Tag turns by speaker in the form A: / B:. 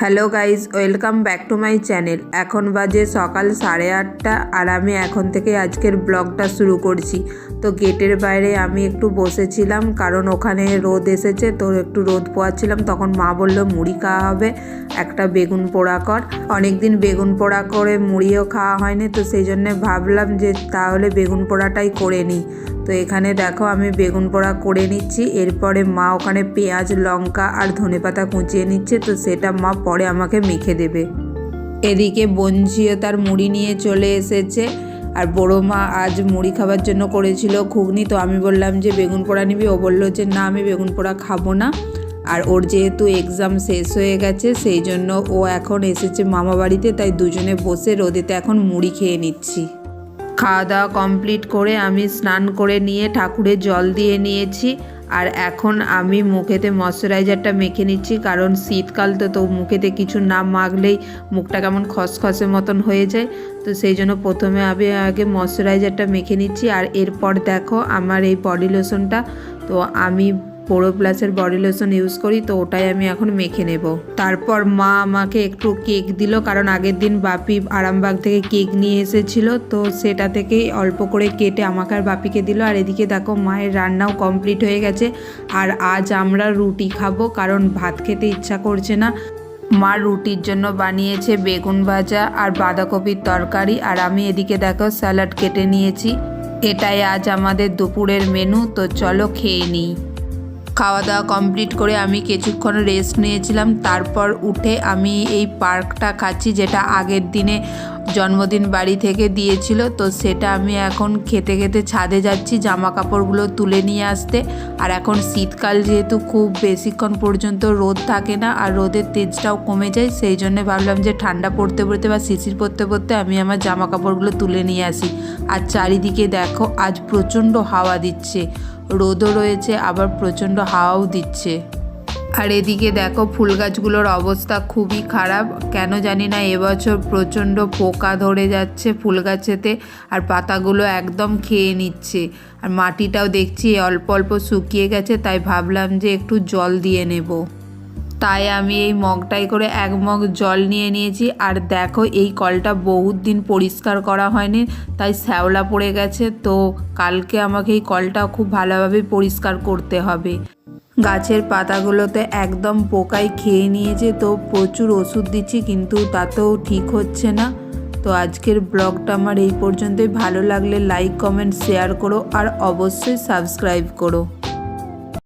A: Hello guys welcome back to my channel. এখন বাজে সকাল সাড়ে আটটা আর আমি এখন থেকে আজকের ব্লগটা শুরু করছি। তো গেটের বাইরে আমি একটু বসেছিলাম, কারণ ওখানে রোদ এসেছে, তো একটু রোদ পোয়াচ্ছিলাম। তখন মা বলল, মুড়ি খাওয়া হবে, একটা বেগুন পোড়া কর। অনেকদিন বেগুন পোড়া করে মুড়িও খাওয়া হয়নি, তো সেই জন্যে ভাবলাম যে তাহলে বেগুন পোড়াটাই করে নিই। তো এখানে দেখো, আমি বেগুন পোড়া করে নিচ্ছি। এরপরে মা ওখানে পেঁয়াজ, লঙ্কা আর ধনেপাতা কুচিয়ে নিচ্ছে, তো সেটা মা পরে আমাকে মেখে দেবে। এদিকে বঞ্জিও তার মুড়ি নিয়ে চলে এসেছে আর বড়ো মা আজ মুড়ি খাবার জন্য করেছিল ঘুগনি। তো আমি বললাম যে, বেগুন পোড়া নিবি? ও বলল যে, না, আমি বেগুন পোড়া খাব না। আর ওর যেহেতু এক্সাম শেষ হয়ে গেছে, সেই জন্য ও এখন এসেছে মামা বাড়িতে, তাই দুজনে বসে রোদেতে এখন মুড়ি খেয়ে নিচ্ছি। খাওয়া দাওয়া কমপ্লিট করে আমি স্নান করে নিয়ে ঠাকুরের জল দিয়ে নিয়েছি। আর এখন আমি মুখেতে ময়শ্চারাইজারটা মেখে নিচ্ছি, কারণ শীতকাল তো তো মুখেতে কিছু না মাখলেই মুখটা কেমন খসখসে মতন হয়ে যায়। তো সেই জন্য প্রথমে আমি আগে ময়শ্চারাইজারটা মেখে নিচ্ছি, আর এরপর দেখো আমার এই বডি লোশনটা। তো আমি পোড়ো প্লাসের বডি লোশন ইউজ করি, তো ওটাই আমি এখন মেখে নেব। তারপর মা আমাকে একটু কেক দিল, কারণ আগের দিন বাপি আরামবাগ থেকে কেক নিয়ে এসেছিল, তো সেটা থেকেই অল্প করে কেটে আমাকে আর বাপিকে দিল। আর এদিকে দেখো, মায়ের রান্নাও কমপ্লিট হয়ে গেছে। আর আজ আমরা রুটি খাব, কারণ ভাত খেতে ইচ্ছা করছে না। মা রুটির জন্য বানিয়েছে বেগুন ভাজা আর বাঁধাকপির তরকারি, আর আমি এদিকে দেখো স্যালাড কেটে নিয়েছি। এটাই আজ আমাদের দুপুরের মেনু, তো চলো খেয়ে নিই। খাওয়া দাওয়া কমপ্লিট করে আমি কিছুক্ষণ রেস্ট নিয়েছিলাম। তারপর উঠে আমি এই পার্কটা খাচ্ছি যেটা আগের দিনে জন্মদিন বাড়ি থেকে দিয়েছিল। তো সেটা আমি এখন খেতে খেতে ছাদে যাচ্ছি জামা কাপড়গুলো তুলে নিয়ে আসতে। আর এখন শীতকাল যেহেতু খুব বেশিক্ষণ পর্যন্ত রোদ থাকে না আর রোদের তেজটাও কমে যায়, সেই জন্য ভাবলাম যে ঠান্ডা পড়তে পড়তে বা শিশির পড়তে পড়তে আমি আমার জামা কাপড়গুলো তুলে নিয়ে আসি। আর চারিদিকে দেখো আজ প্রচণ্ড হাওয়া দিচ্ছে। রোদও রয়েছে, আবার প্রচণ্ড হাওয়াও দিচ্ছে। আর এদিকে দেখো, ফুল গাছগুলোর অবস্থা খুবই খারাপ। কেন জানি না, এবছর প্রচণ্ড পোকা ধরে যাচ্ছে ফুল গাছেতে, আর পাতাগুলো একদম খেয়ে নিচ্ছে। আর মাটিটাও দেখছি, অল্প অল্প শুকিয়ে গেছে, তাই ভাবলাম যে একটু জল দিয়ে নেব। তাই আমি এই মগটাই করে এক মগ জল নিয়ে নিয়েছি। আর দেখো, এই কলটা বহুত দিন পরিষ্কার করা হয়নি, তাই শ্যাওলা পড়ে গেছে। তো কালকে আমাকে এই কলটা খুব ভালোভাবে পরিষ্কার করতে হবে। গাছের পাতাগুলোতে একদম পোকায় খেয়ে নিয়েছে, তো প্রচুর ওষুধ দিচ্ছি, কিন্তু তাতেও ঠিক হচ্ছে না। তো আজকের ব্লগটা আমার এই পর্যন্তই। ভালো লাগলে লাইক কমেন্ট শেয়ার করো, আর অবশ্যই সাবস্ক্রাইব করো।